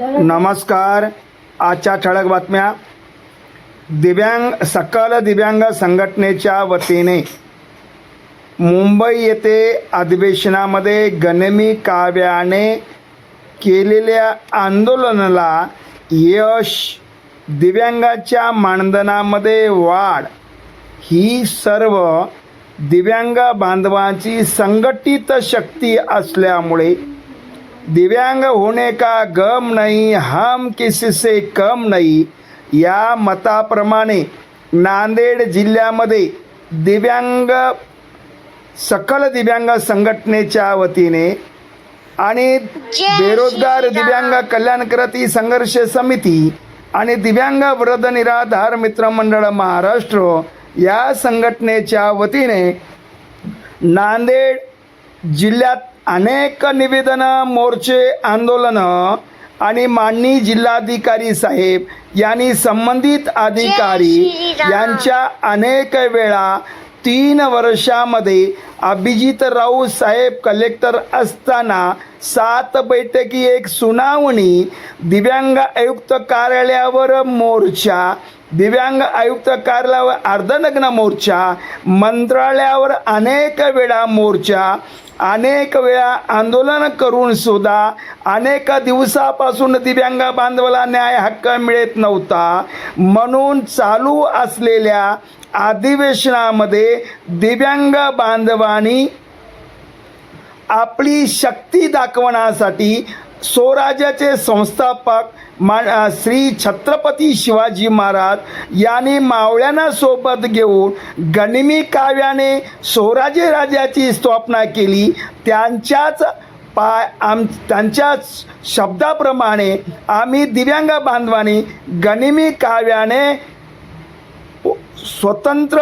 नमस्कार. आजच्या ठळक बातम्या. दिव्यांग सकल दिव्यांग संघटनेच्या वतीने मुंबई येथे अधिवेशनामध्ये गनमी काव्याने केलेल्या आंदोलनाला यश दिव्यांगाच्या मानधनामध्ये वाढ ही सर्व दिव्यांग बांधवांची संघटित शक्ती असल्यामुळे दिव्यांग होने का गम नहीं हम किसी से कम नहीं? या मताप्रमाणे नांदेड जिल्ह्यामध्ये दिव्यांग सकल दिव्यांग संघटनेच्या वतीने आणि बेरोजगार दिव्यांग कल्याणकृती संघर्ष समिती आणि दिव्यांग वृद्ध निराधार मित्र मंडळ महाराष्ट्र या संघटनेच्या वतीने नांदेड जिल्ह्यात अनेक निवेदनं मोर्चे आंदोलनं आणि माननीय जिल्हाधिकारी साहेब यांनी संबंधित अधिकारी. यांच्या अनेक वेळा तीन वर्षामध्ये अभिजित राऊत साहेब कलेक्टर असताना सात बैठकी एक सुनावणी दिव्यांग आयुक्त कार्यालयावर मोर्चा दिव्यांग आयुक्त कार्यालयावर अर्धनग्न मोर्चा मंत्रालयावर अनेक वेळा मोर्चा अनेक वेळा आंदोलन करून सुद्धा अनेक दिवसापासून दिव्यांग बांधवाला न्याय हक्क मिळत नव्हता. म्हणून चालू असलेल्या अधिवेशनामध्ये दिव्यांग बांधवांनी आपली शक्ती दाखवण्यासाठी स्वराज्याचे संस्थापक मा श्री छत्रपती शिवाजी महाराज यांनी मावळ्यांना सोबत घेऊन गणिमी काव्याने स्वराज्य राजाची स्थापना केली. त्यांच्याच पाय आम त्यांच्याच शब्दाप्रमाणे आम्ही दिव्यांग बांधवाने गनिमी काव्याने स्वतंत्र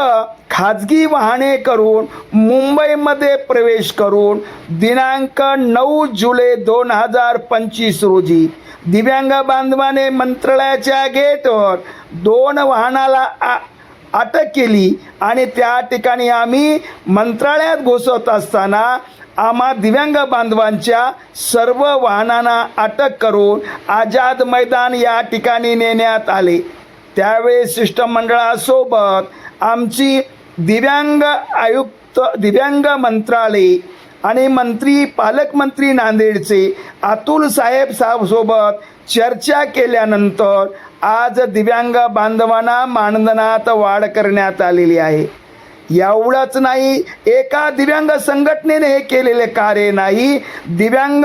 खाजगी वाहने करून मुंबईमध्ये प्रवेश करून दिनांक नऊ जुलै दोन हजार पंचवीस रोजी दिव्यांग बांधवाने मंत्रालयाच्या गेटवर दोन वाहनाला आ अटक केली आणि त्या ठिकाणी आम्ही मंत्रालयात घुसत असताना आम्हा दिव्यांग बांधवांच्या सर्व वाहनांना अटक करून आझाद मैदान या ठिकाणी नेण्यात आले. त्यावेळेस शिष्टमंडळासोबत आमची दिव्यांग आयुक्त दिव्यांग मंत्रालय आणि मंत्री पालकमंत्री नांदेडचे अतुल साहेब साहेबसोबत चर्चा केल्यानंतर आज दिव्यांग बांधवांना मानधनात वाढ करण्यात आलेली आहे. एवढंच नाही एका दिव्यांग संघटनेने हे केलेले कार्य नाही. दिव्यांग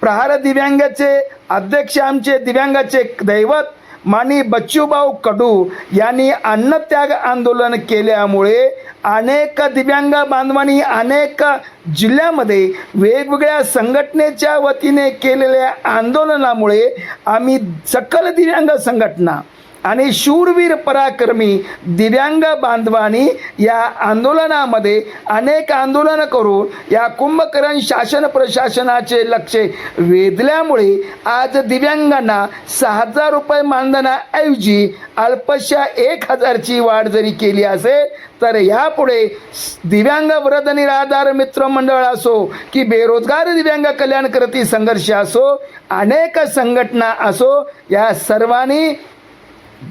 प्रहार दिव्यांगाचे अध्यक्ष आमचे दिव्यांगाचे दैवत मानी बच्चूभाऊ कडू यांनी अन्नत्याग आंदोलन केल्यामुळे अनेक दिव्यांग बांधवांनी अनेक जिल्ह्यामध्ये वेगवेगळ्या संघटनेच्या वतीने केलेल्या आंदोलनामुळे आम्ही सकल दिव्यांग संघटना आणि शूरवीर पराक्रमी दिव्यांग बांधवांनी या आंदोलनामध्ये अनेक आंदोलनं करून या कुंभकर्ण शासन प्रशासनाचे लक्ष वेधल्यामुळे आज दिव्यांगांना सहा हजार रुपये मानधनाऐवजी अल्पशा एक हजारची वाढ जरी केली असेल तर यापुढे दिव्यांग वृद्ध निराधार मित्रमंडळ असो की बेरोजगार दिव्यांग कल्याणकृती संघर्ष असो अनेक संघटना असो या सर्वांनी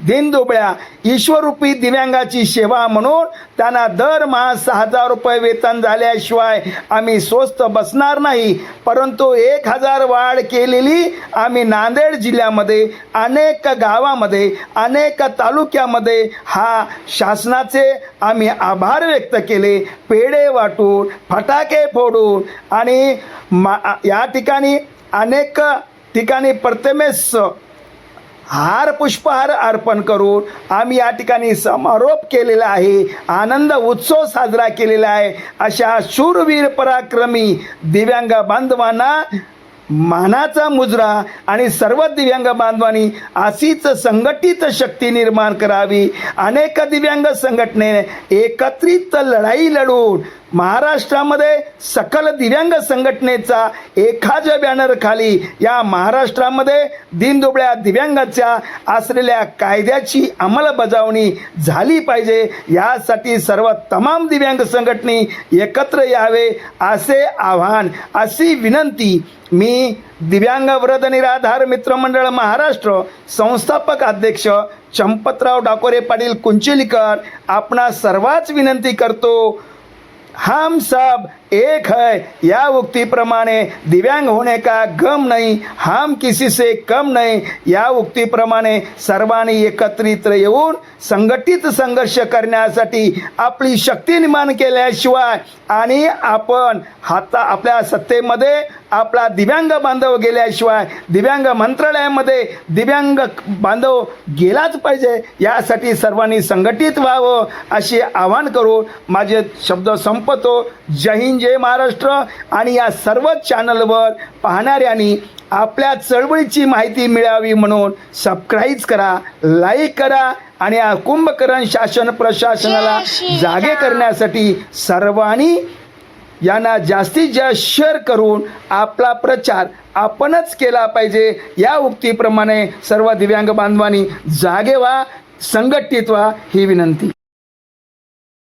दिनदुबळ्या ईश्वरूपी दिव्यांगाची सेवा म्हणून त्यांना दरमहा सहा हजार रुपये वेतन झाल्याशिवाय आम्ही स्वस्त बसणार नाही. परंतु एक हजार वाढ केलेली आम्ही नांदेड जिल्ह्यामध्ये अनेक गावामध्ये अनेक तालुक्यामध्ये हा शासनाचे आम्ही आभार व्यक्त केले. पेढे वाटून फटाके फोडून आणि मा या ठिकाणी अनेक ठिकाणी प्रथमेश हार पुष्पहार अर्पण करून आम्ही या ठिकाणी समारोप केलेला आहे आनंद उत्सव साजरा केलेला आहे. अशा शूरवीर पराक्रमी दिव्यांग बांधवांना मानाचा मुजरा आणि सर्व दिव्यांग बांधवांनी अशीच संघटित शक्ती निर्माण करावी. अनेक दिव्यांग संघटनेने एकत्रित लढाई लढून महाराष्ट्रामध्ये सकल दिव्यांग संघटनेचा एखाद्या बॅनरखाली या महाराष्ट्रामध्ये दिनदुबळ्या दिव्यांगाच्या असलेल्या कायद्याची अंमलबजावणी झाली पाहिजे. यासाठी सर्व तमाम दिव्यांग संघटने एकत्र यावे असे आव्हान अशी विनंती मी दिव्यांग व्रत निराधार मित्रमंडळ महाराष्ट्र संस्थापक अध्यक्ष चंपतराव डाकोरे पाटील कुंचिलीकर आपणा सर्वांच विनंती करतो. हम सब एक है। या उक्तीप्रमाणे दिव्यांग होने का गम नहीं हम किसी से कम नहीं। या उक्तीप्रमाणे सर्वांनी एकत्रित येऊन संघटित संघर्ष करण्यासाठी आपली शक्ती निर्माण केल्याशिवाय आणि आपण हाता आपल्या सत्तेमध्ये आपला दिव्यांग बांधव गेल्याशिवाय दिव्यांग मंत्रालयामध्ये दिव्यांग बांधव गेलाच पाहिजे यासाठी सर्वांनी संघटित व्हावं असे आवाहन करून माझे शब्द संपतो. जय हिंद. जय महाराष्ट्र आणि या सर्व चॅनलवर पाहणाऱ्यांनी आपल्या चळवळीची माहिती मिळावी म्हणून सबस्क्राईब करा लाईक करा आणि या कुंभकर्ण शासन प्रशासनाला. जागे करण्यासाठी सर्वांनी यांना जास्तीत जास्त शेअर करून आपला प्रचार आपणच केला पाहिजे या उक्तीप्रमाणे सर्व दिव्यांग बांधवांनी जागे व्हा संघटित व्हा ही विनंती